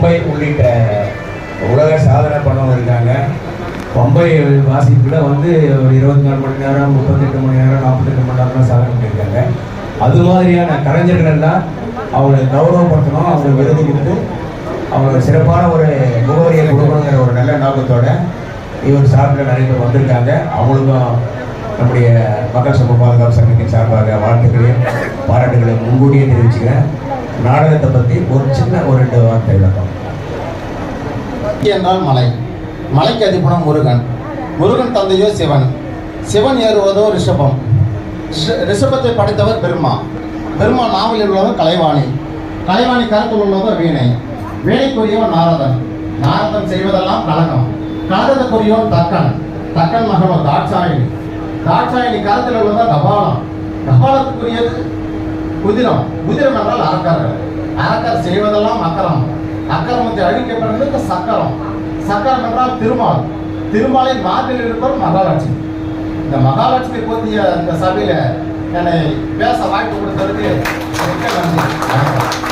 பம்பை உள்ளிட்ட உலக சாதனை பண்ணவங்க இருக்காங்க. பம்பை வாசிப்பில் வந்து ஒரு இருபத்தி நாலு மணி நேரம் முப்பத்தெட்டு மணி நேரம் நாற்பத்தெட்டு மணி நேரம் சாதனை பண்ணியிருக்காங்க. அது மாதிரியான கலைஞர்கள் எல்லாம் அவங்களை கௌரவப்படுத்தணும் அவங்களை விருது கொடுத்து அவங்களுக்கு சிறப்பான ஒரு முகவரியை கொடுக்கணுங்கிற ஒரு நல்ல நோக்கத்தோட இவர் சார்பில் நிறைய பேர் வந்திருக்காங்க. அவங்களுக்கும் நம்முடைய மக்கள் சமூக பாதுகாப்பு சங்கத்தின் சார்பாக வாழ்த்துக்களையும் பாராட்டுகளையும் முன்கூட்டியே தெரிவிச்சுக்கிறேன். நாடகத்தை பற்றி ஒரு சின்ன ஒரு ரெண்டு வார்த்தை விளக்கம் என்றால் மலை. மலைக்கு அதிபனம் முருகன். முருகன் தந்தையோ சிவன். சிவன் ஏறுவதோ ரிஷபம். ரிஷ- ரிஷபத்தை படைத்தவர் பெருமா. பெருமா நாவலில் உள்ளவர் கலைவாணி. கலைவாணி கருத்தில் உள்ளவர் வீணை. வீணைக்குரியவன் நாரதன். நாரதன் செய்வதெல்லாம் கழகம். கழகத்துக்குரியவன் தக்கன். தக்கன் மகனோ தாட்சாயணி தாட்சாயணி கருத்தில் உள்ளவர் கபாலம். கபாலத்துக்குரியது குதிரம். குதிரம் என்றால் அரக்கர்கள். அரக்கர் செய்வதெல்லாம் அக்கரம். அக்கரமத்தை அழிக்கப்படுகிறது சக்கரம். சக்கரம் என்றால் திருமால். திருமாலின் மார்பில் இருப்பவர் மகாலட்சுமி. இந்த மகாலட்சுமி போதிய இந்த சபையில் என்னை பேச வாய்ப்பு கொடுத்ததுக்கு மிக்க நன்றி. வணக்கம்.